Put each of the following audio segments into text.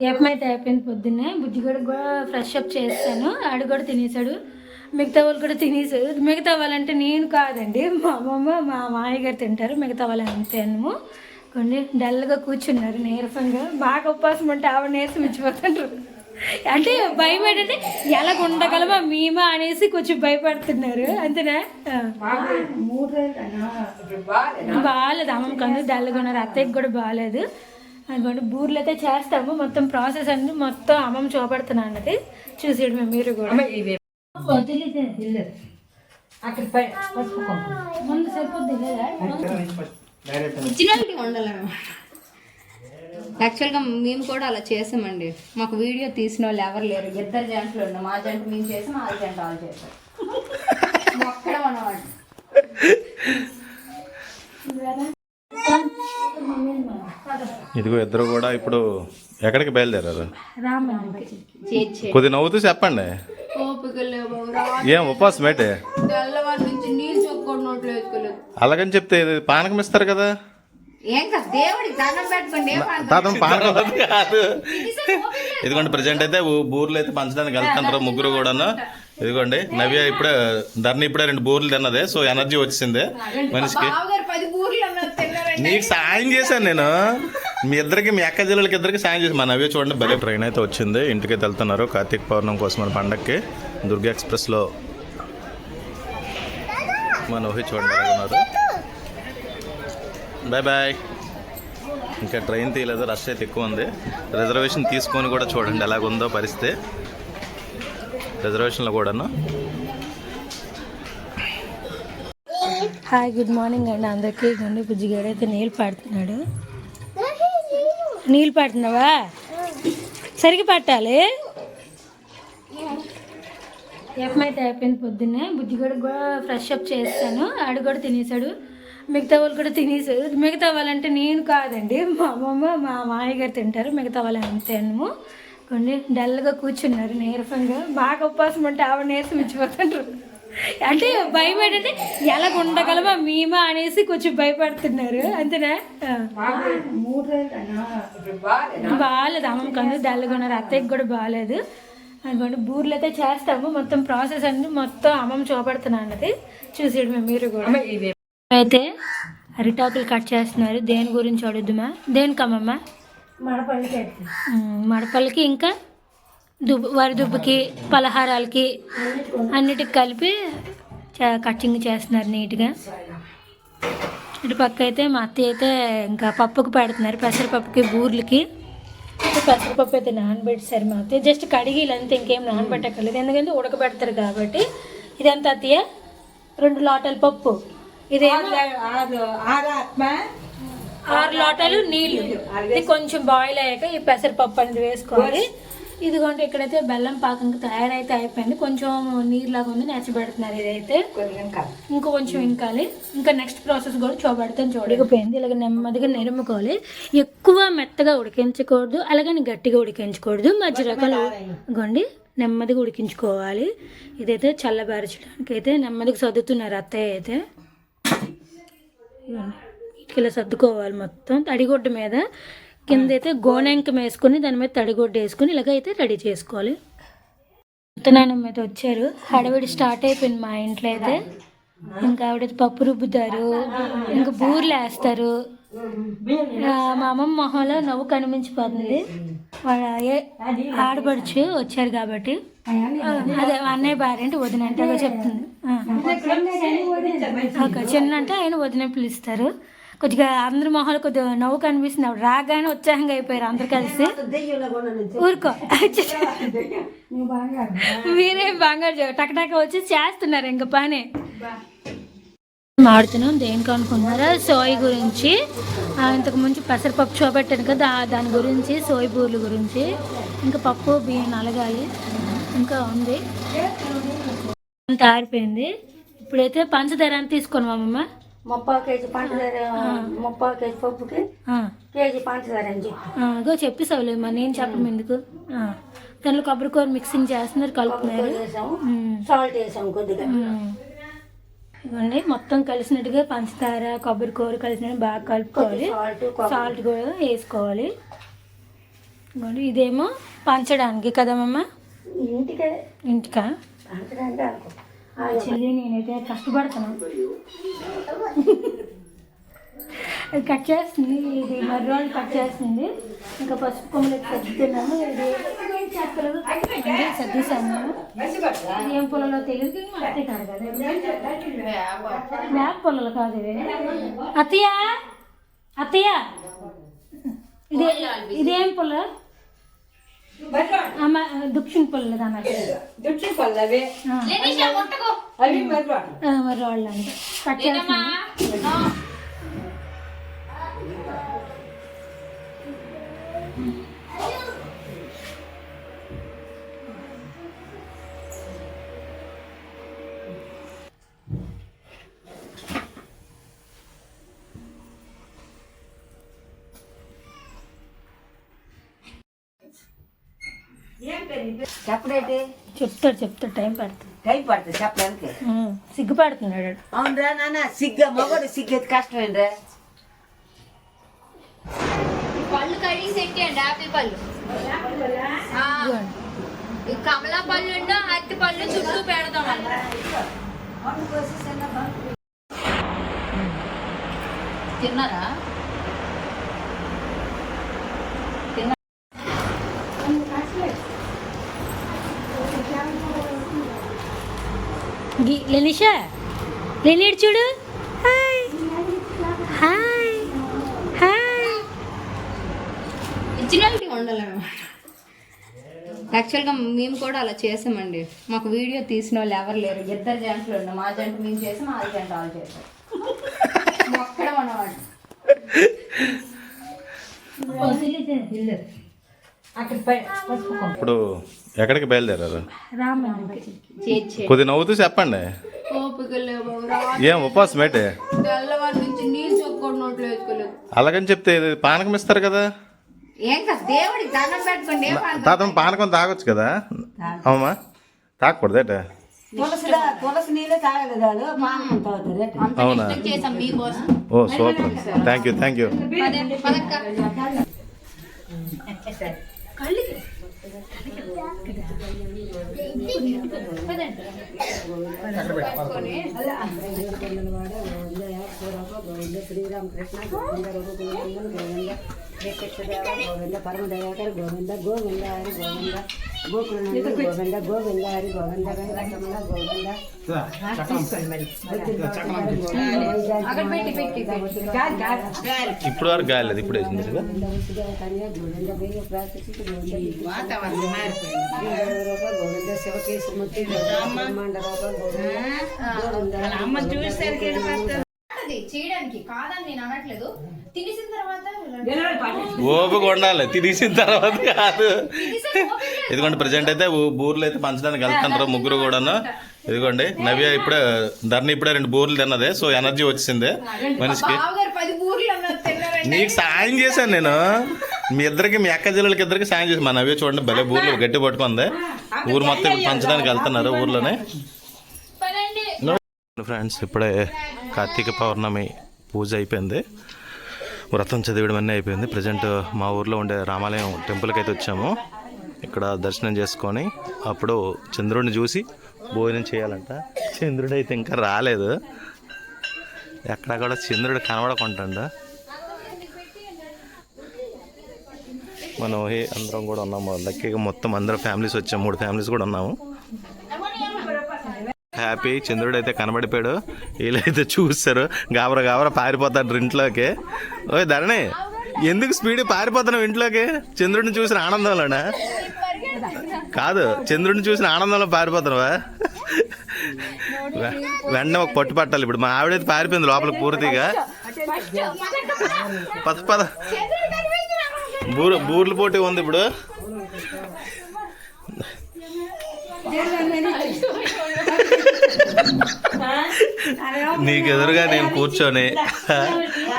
ఏపం అయితే అయిపోయింది పొద్దున్నే బుజ్జిగడు కూడా ఫ్రెష్ అప్ చేస్తాను. ఆడు కూడా తినేసాడు. మిగతా వాళ్ళు కూడా తినేసారు. మిగతా వాళ్ళంటే నేను కాదండి. మా అమ్మమ్మ మా మామయ్య గారు తింటారు. మిగతా వాళ్ళు అంతేను కొన్ని డల్గా కూర్చున్నారు నీరసంగా. బాగా ఉపవాసం అంటే ఆవిడ నీరసం ఇచ్చిపోతుంటారు అంటే భయం ఏంటంటే ఎలా ఉండగలమా మేమా అనేసి కొంచెం భయపడుతున్నారు. అంతేనా. బాగాలేదు? అమ్మమ్మ కందు డల్గా ఉన్నారు. అత్తయ్యకి కూడా బాగాలేదు. అనుకోండి బూర్లు అయితే చేస్తాము మొత్తం ప్రాసెస్ అన్ని మొత్తం అమ్మమ్మ చూపెడుతున్నా అన్నది. చూసేయడమే మీరు కూడా. అక్కడ. ముందు సరిపోద్ది ఒరిజినాలిటీ ఉండాలన్నమాట యాక్చువల్గా మేము కూడా అలా చేసామండి. మాకు వీడియో తీసిన వాళ్ళు ఎవరు లేరు. ఇద్దరు జంటలు ఉన్నాం మా జంట మేము చేసాం ఆ జంట వాళ్ళు చేసాం ఒక్కడే ఉన్నవాడు ఇదిగో ఇద్దరు కూడా ఇప్పుడు ఎక్కడికి బయలుదేరారు? కొద్ది నవ్వుతూ చెప్పండి. ఏం ఉపవాసం ఏంటి? అలాగని చెప్తే ఇది పానకం ఇస్తారు కదా? తాతం పానకం కాదు. ఇదిగోండి ప్రజెంట్ అయితే బూర్లు అయితే పంచడానికి వెళ్తుంటారు ముగ్గురు కూడాను. ఇదిగోండి నవ్య ఇప్పుడే ధరణి ఇప్పుడే రెండు బూర్లు తిన్నది సో ఎనర్జీ వచ్చింది మనిషికి. నీకు సాయం చేశాను నేను. మీ ఇద్దరికి మీ అక్క జిల్లలకి ఇద్దరికి సాయం చేసి మన అవే చూడండి భలే ట్రైన్ అయితే వచ్చింది. ఇంటికి వెళ్తున్నారు కార్తీక పౌర్ణం కోసం మన పండక్కి. దుర్గా ఎక్స్ప్రెస్లో మన ఊహి చూడండి ఉన్నారు? బాయ్ బాయ్ ఇంకా ట్రైన్ తీయలేదు రష్ అయితే ఎక్కువ ఉంది. రిజర్వేషన్ తీసుకొని కూడా చూడండి ఎలాగుందో పరిస్థితి. రిజర్వేషన్లో కూడాను. హాయ్ గుడ్ మార్నింగ్ అండి అందరికీ. గండు బుజ్జిగాడు అయితే నీళ్ళు పాడుతున్నాడు. నీళ్ళు పాడుతున్నావా? సరిగ్గా పట్టాలి ఏమైతే అయిపోయింది పొద్దున్నే? బుజ్జిగాడు కూడా ఫ్రెష్ అప్ చేస్తాను. ఆడు కూడా తినేసాడు. మిగతా వాళ్ళు కూడా తినేసారు. మిగతా వాళ్ళంటే నేను కాదండి. మా అమ్మమ్మ మా మామయ్య గారు తింటారు. మిగతా వాళ్ళు అంతేను కొన్ని డల్గా కూర్చున్నారు నీరసంగా. బాగా ఉపవాసం అంటే ఆవిడ నీరసం ఇచ్చిపోతుంటారు అంటే భయం ఏంటంటే ఎలా ఉండగలమా మేమా అనేసి కొంచెం భయపడుతున్నారు. అంతేనా. బాగాలేదు అమ్మమ్మ కందు డల్గా ఉన్నారు అత్తయ్యకి కూడా బాగాలేదు అనుకోండి బూర్లు అయితే చేస్తాము మొత్తం ప్రాసెస్ అన్ని మొత్తం అమ్మమ్మ చూపెడుతున్నా అన్నది చూసేయడమే మీరు కూడా. అయితే అరిటాకులు కట్ చేస్తున్నారు. దేని గురించి అడుగుదామా? దేనికి అమ్మమ్మ ఉమ్, మడపలకి ఇంకా? దుబ్బ వరి దుబ్బకి పలహారాలకి అన్నిటికి కలిపి చే- కటింగ్ చేస్తున్నారు నీట్గా. ఇటు పక్క అయితే మా అత్తయ్య అయితే ఇంకా పప్పుకు పెడుతున్నారు పెసరపప్పుకి బూర్లకి. పెసరపప్పు అయితే నానబెట్టేసారు మా అత్తయ్య. జస్ట్ కడిగి అంతే ఇంకేం నానబెట్టక్కర్లేదు. ఎందుకంటే ఉడకబెడతారు కాబట్టి. ఇదంతా అత్తయ్య? రెండు లోటల పప్పు. ఇదేమో ఆరు లోటాలు నీళ్ళు ఇది కొంచెం బాయిల్ అయ్యాక ఈ పెసరపప్పు అనేది వేసుకోవాలి. ఇదిగోండి ఇక్కడైతే బెల్లం పాకం తయారైతే అయిపోయింది. కొంచెం నీరులాగా ఉంది నెచ్చబెడుతున్నారు ఇదైతే. ఇంకా కొంచెం ఇంకాలి ఇంకా నెక్స్ట్ ప్రాసెస్ కూడా చూపెడతాను చూడకపోయింది ఇలాగ నెమ్మదిగా నెరుముకోవాలి. ఎక్కువ మెత్తగా ఉడికించకూడదు అలాగని గట్టిగా ఉడికించకూడదు. మధ్య రకాలు గొండి నెమ్మదిగా ఉడికించుకోవాలి. ఇదైతే చల్లబరచడానికి అయితే నెమ్మదిగా సర్దుతున్నారు అత్తయ్య అయితే. ఇలా సర్దుకోవాలి మొత్తం. తడిగుడ్డ మీద కింద అయితే గోనెంకం వేసుకుని దాని మీద తడిగుడ్డ వేసుకుని ఇలాగ అయితే రెడీ చేసుకోవాలి. నాన్నమ్మ అయితే వచ్చారు. హడవిడి స్టార్ట్ అయిపోయింది మా ఇంట్లో అయితే. ఇంకా ఆవిడ పప్పు రుబ్బుతారు. ఇంకా బూర్లు వేస్తారు. మా అమ్మమ్మ మొహంలో నవ్వు కనిపించిపోతుంది. వాళ్ళ ఆడపడుచు వచ్చారు కాబట్టి. అదే అన్నయ్య భార్య అంటే వదిన అంటే చెప్తుంది. ఓకే చిన్న అంటే ఆయన వదిన పిలుస్తారు. కొద్దిగా అందరి మొహాలు కొద్దిగా నవ్వు కనిపిస్తుంది ఆవిడ రాగానే ఉత్సాహంగా అయిపోయారు అందరు కలిసి. ఊరుకో. మీరేం బంగారు టకటక వచ్చి చేస్తున్నారు ఇంకా పని. మాడుతున్నాం దేనికి అనుకున్నారా సోయి గురించి. ఇంతకు ముందు పెసరపప్పు చూపెట్టాను కదా దాని గురించి సోయి బూర్ల గురించి. ఇంకా పప్పు బియ్యం నలగాలి. ఇంకా ఉంది. అంత ఆరిపోయింది. ఇప్పుడైతే పంచదార ఎంత తీసుకున్నాం అమ్మమ్మ ముప్పై కేజీ పంచదార ముప్పై కేజీ పప్పుకి కేజీ పంచదార అని చెప్పి. చెప్పేసావులేమ్మా నేను చెప్పం ఎందుకు? దాంట్లో కొబ్బరికూర మిక్సింగ్ చేస్తున్నారు కలుపుతున్నారు. సాల్ట్ వేసాము కొద్దిగా. ఇవ్వండి మొత్తం కలిసినట్టుగా పంచదార కొబ్బరి కూర కలిసినట్టు బాగా కలుపుకోవాలి. సాల్ట్ కూడా వేసుకోవాలి. ఇదిగోండి, ఇదేమో పంచడానికి కదమ్మా ఇంటికే. ఇంటికా? పంచడానికి అనుకో ఆ చెల్లి నేనైతే కష్టపడుతున్నాను అది కట్ చేస్తుంది ఇది మర్రోళ్ళు కట్ చేస్తుంది. ఇంకా పసుపు కొమ్మలు సర్దుతున్నాను. ఇది చెక్కలు సర్దిస్తాను ఇది ఏం పొలలో తెలియదు అత్తే కాదు కదా. వేప పొలలు కాదు ఇవి అత్తయ్య? అత్తయ్య? ఇదే ఇదేం పొలం? దుక్షిణ దుడ్చి పల్లవి ఆ. అవి మరి వాళ్ళు అంటే కట్ చెప్పడేటి? చెప్తాడు చెప్తాడు టైం పడుతుంది. టైం పడుతుంది చెప్పడానికి. సిగ్గుపడుతున్నాడు అవునరా నాన్న సిగ్గ మగడు సిగ్గేది కష్టమేనరా పళ్ళు కడిగి పెట్టండి ఆపిల్ పళ్ళు. ఆ, ఈ కమలా పళ్ళు అరటి పళ్ళు చుట్టూ పెడతాం. తిన్నారా? లెనిషా? లెనిడు చూడు. హాయ్. హాయ్. హాయ్. ఒరిజినాలిటీ ఉండాలన్నమాట యాక్చువల్గా మేము కూడా అలా చేసామండి. మాకు వీడియో తీసిన వాళ్ళు ఎవరు లేరు. ఇద్దరు జంటలు ఉన్నాం మా జంట మేము చేసాం ఆ జంట వాళ్ళు చేసాం ఒక్కడే ఉన్నవాడు అక్కడ పై- పసుపు కొమ్మ. ఇప్పుడు ఎక్కడికి బయలుదేరారు? రామండి చేర్చే కొద్ది నవ్వుతూ చెప్పండి. ఏం ఉపవాసం ఏంటి? అలాగని చెప్తే పానకం ఇస్తారు కదా. తాత పానకం తాగొచ్చు కదా? తాగకూడదేట తాగుతారు ఏంటి? అంత అవునా? ఓ super. Thank you thank you. Sriramakrishna Govinda Govinda Govinda Srikrishnadeva Govinda Govinda Govinda Govinda Govinda Govinda Hari Govinda Venkataramana Govinda అక్కడ పెట్టి పెట్టి పెట్టి. ఇప్పుడు వరకు గాయలేదు ఇప్పుడు వేసింది కదా గోవింద వేయ ప్రార్థించి గోవింద గోవింద శివకేశమూర్తి బ్రహ్మాండ రూప గోవింద గోవింద అది చేయడానికి కాదని నేను అనట్లేదు. తినేసిన తర్వాత ఓపిక ఉండాలి. తినేసిన తర్వాత కాదు. ఇదిగోండి ప్రజెంట్ అయితే బూర్లు అయితే పంచడానికి వెళ్తున్నారు ముగ్గురు కూడాను. ఇదిగోండి నవ్య ఇప్పుడే ధరణి ఇప్పుడే రెండు బూర్లు తిన్నదే. సో ఎనర్జీ వచ్చింది మనిషికి. నీకు సాయం చేశాను నేను. మీ ఇద్దరికి మీ అక్క జిల్లలకి ఇద్దరికి సాయం చేసి మా నవ్య చూడండి భలే బూర్లు గట్టి పట్టుకుంది. ఊరు మొత్తం ఇప్పుడు పంచడానికి వెళ్తున్నారు ఊర్లోనే. ఫ్రెండ్స్ ఇప్పుడే కార్తీక పౌర్ణమి పూజ అయిపోయింది. వ్రతం చదివడం అన్నీ అయిపోయింది. ప్రజెంట్ మా ఊర్లో ఉండే రామాలయం టెంపుల్కి అయితే వచ్చాము. ఇక్కడ దర్శనం చేసుకొని అప్పుడు చంద్రుడిని చూసి భోజనం చేయాలంట. చంద్రుడు అయితే ఇంకా రాలేదు. ఎక్కడ కూడా చంద్రుడు కనబడకుంటాడు. మనం అందరం కూడా ఉన్నాము. లక్కీగా మొత్తం అందరం ఫ్యామిలీస్ వచ్చాము. మూడు ఫ్యామిలీస్ కూడా ఉన్నాము. హ్యాపీ. చంద్రుడు అయితే కనబడిపోయాడు. వీళ్ళైతే చూస్తారు. గాబర గాబర పారిపోతాడు ఇంట్లోకి. ఓయ్ ధరణి ఎందుకు స్పీడ్ పారిపోతున్నావు ఇంట్లోకి? చంద్రుడిని చూసిన ఆనందంలోనా? కాదు చంద్రుడిని చూసిన ఆనందంలో పారిపోతున్నావా? వె- వెంటనే ఒక పట్టు పట్టాలి ఇప్పుడు. మా ఆవిడైతే పారిపోయింది లోపలికి పూర్తిగా. పద పద. బూర్ బూర్లు పోటీ ఉంది ఇప్పుడు. నీకు ఎదురుగా నేను కూర్చొని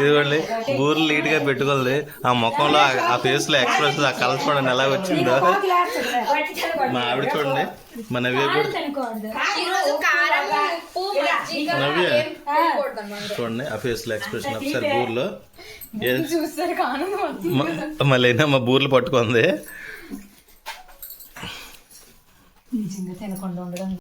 ఇదిగోండి బూర్లు నీట్గా పెట్టుకుంది. ఆ ముఖంలో ఆ- ఫేస్లో ఎక్స్ప్రెషన్ ఆ కలర్ చూడండి ఎలా వచ్చిందో. మా ఆవిడ చూడండి మా నవ్య కూడా నవ్య చూడండి ఆ ఫేస్లో ఎక్స్ప్రెషన్ ఒకసారి బూర్లో. మళ్ళీ మా బూర్లు పట్టుకుంది.